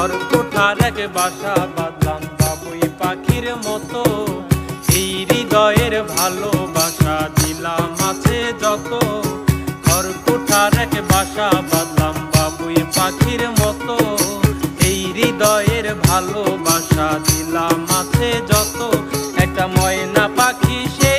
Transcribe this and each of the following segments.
ঘর কোঠার এক বাসা বাঁধলাম বাবুই পাখির মতো। এই হৃদয়ের ভালোবাসা দিলাম আছে যত। ঘর কোঠার এক বাসা বাঁধলাম বাবুই পাখির মতো। এই হৃদয়ের ভালোবাসা দিলাম আছে যত। একটা ময়না পাখি সেই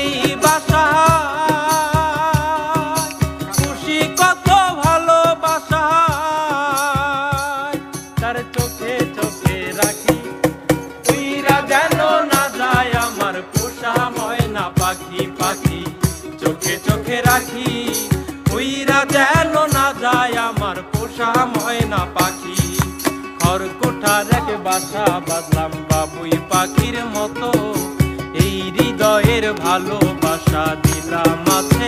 পোষা ময়না পাখি। খড় কোঠার এক বাসা বাঁধলাম বাবুই পাখির মতো। এই হৃদয়ের ভালোবাসা দিলাম আছে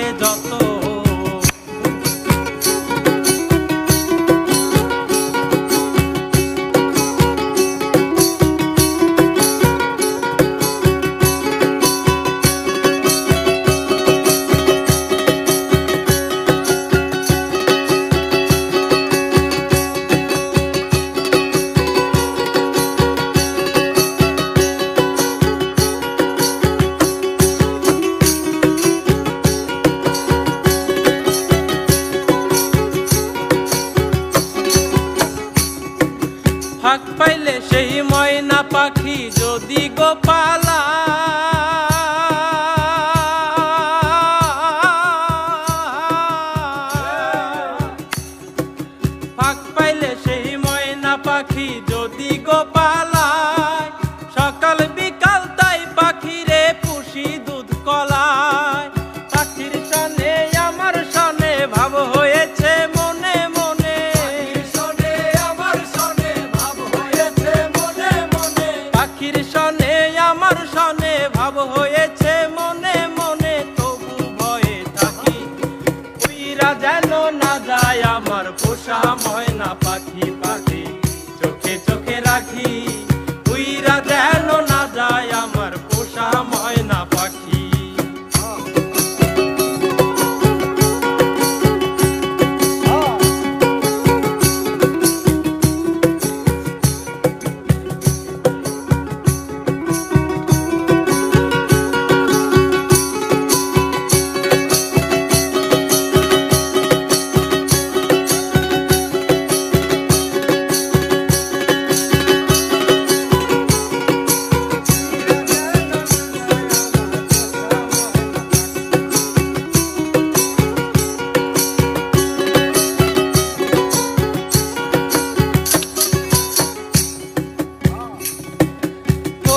ফাঁক পাইলে সেই ময়না পাখি যদি গোপালা। ফাঁক পাইলে সেই ময়না পাখি যদি গোপালায় যেন না যায় আমার পোষা ময়না পাখি পাখি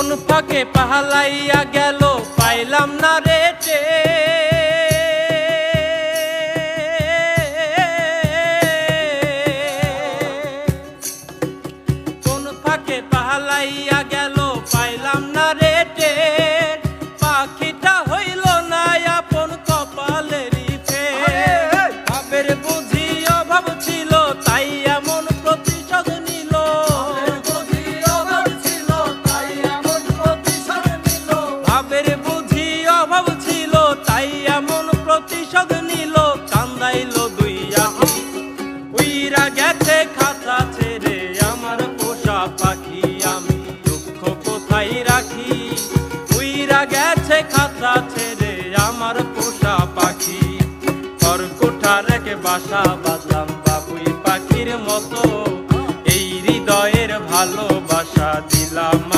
কোন ফাঁকে পাহালাইয়া গেল পাইলাম না রে কোন প্রতিশোধ নিল, কান্দাইল উইরা গেছে খাতা ছেড়ে, আমার পোষা পাখি আমি। দুঃখ কোথায় রাখি? উইরা গেছে খাতা ছেড়ে, আমার পোষা পাখি। বাসা বাঁধলাম বাবুই পাখির মতো। এই হৃদয়ের ভালোবাসা দিলাম